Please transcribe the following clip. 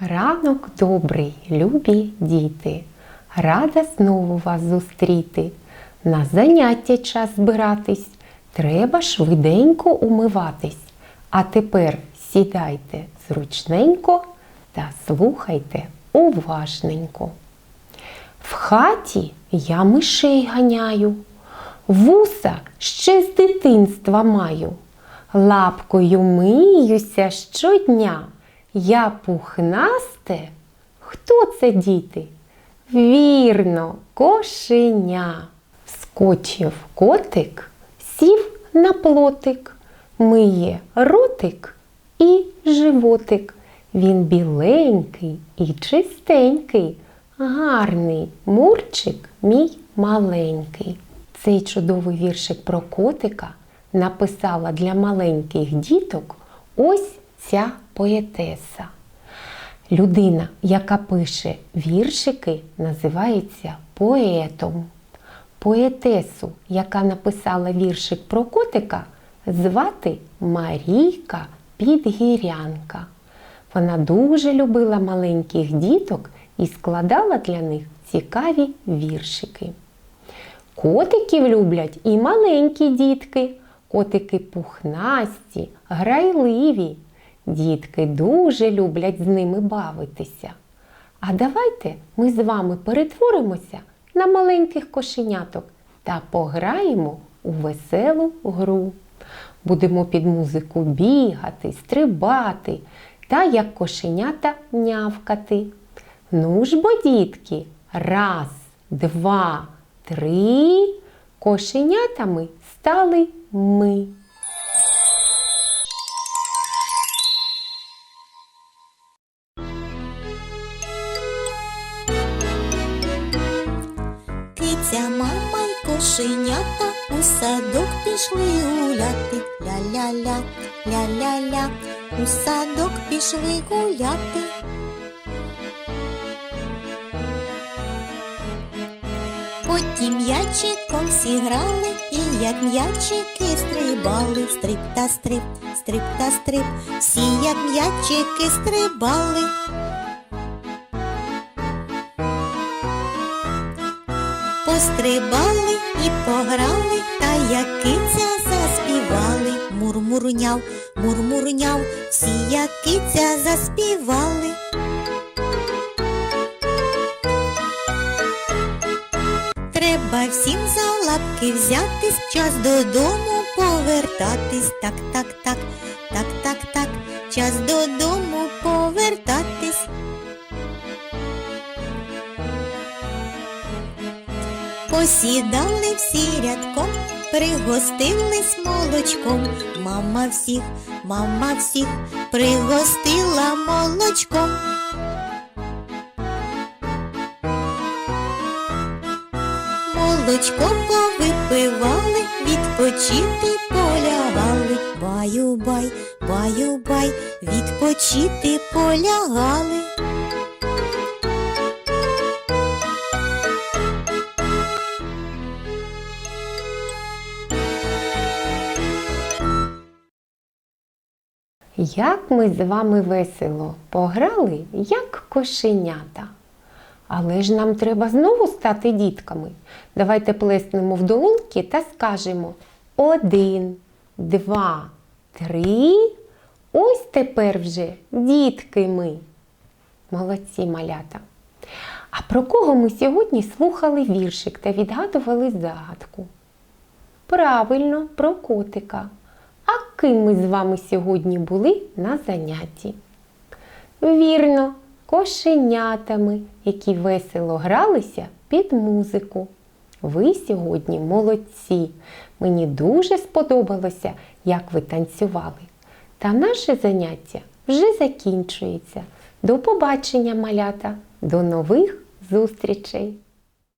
Ранок добрий, любі діти. Рада знову вас зустріти. На заняття час збиратись. Треба швиденько умиватись. А тепер сідайте зручненько та слухайте уважненько. В хаті я мишей ганяю, вуса ще з дитинства маю. Лапкою миюся щодня. Я пухнасте. Хто це діти? Вірно, кошеня. Скочив котик, сів на плотик, миє ротик і животик. Він біленький і чистенький, гарний мурчик мій маленький. Цей чудовий віршик про котика написала для маленьких діток ось ця поетеса. Людина, яка пише віршики, називається поетом. Поетесу, яка написала віршик про котика, звати Марійка Підгірянка. Вона дуже любила маленьких діток і складала для них цікаві віршики. Котиків люблять і маленькі дітки. Котики пухнасті, грайливі. Дітки дуже люблять з ними бавитися. А давайте ми з вами перетворимося на маленьких кошеняток та пограємо у веселу гру. Будемо під музику бігати, стрибати та як кошенята нявкати. Ну ж бо, дітки, раз, два, три. Кошенятами стали ми. Киця, мама й кошенята у садок пішли гуляти. Ля-ля-ля, ля-ля-ля, у садок пішли гуляти. Потім м'ячиком всі грали, і як м'ячики стрибали, стрип та стрип, стрип та стрип, всі як м'ячики стрибали. Пострибали і пограли, та як заспівали. Мурмурняв, мурмурняв, всі як киця заспівали. Треба всім за лапки взятись, час додому повертатись. Так, так, так, так, так, так, час додому Посідали всі рядком, пригостились молочком. Мама всіх, мама всіх пригостила молочком. Молочко повипивали, відпочити полягали. Баю-бай, баю-бай, відпочити полягали. Як ми з вами весело пограли, як кошенята. Але ж нам треба знову стати дітками. Давайте плеснемо в долоньки та скажемо один, два, три. Ось тепер вже дітки ми. Молодці малята. А про кого ми сьогодні слухали віршик та відгадували загадку? Правильно, про котика. Ким ми з вами сьогодні були на занятті? Вірно, кошенятами, які весело гралися під музику. Ви сьогодні молодці. Мені дуже сподобалося, як ви танцювали. Та наше заняття вже закінчується. До побачення, малята! До нових зустрічей!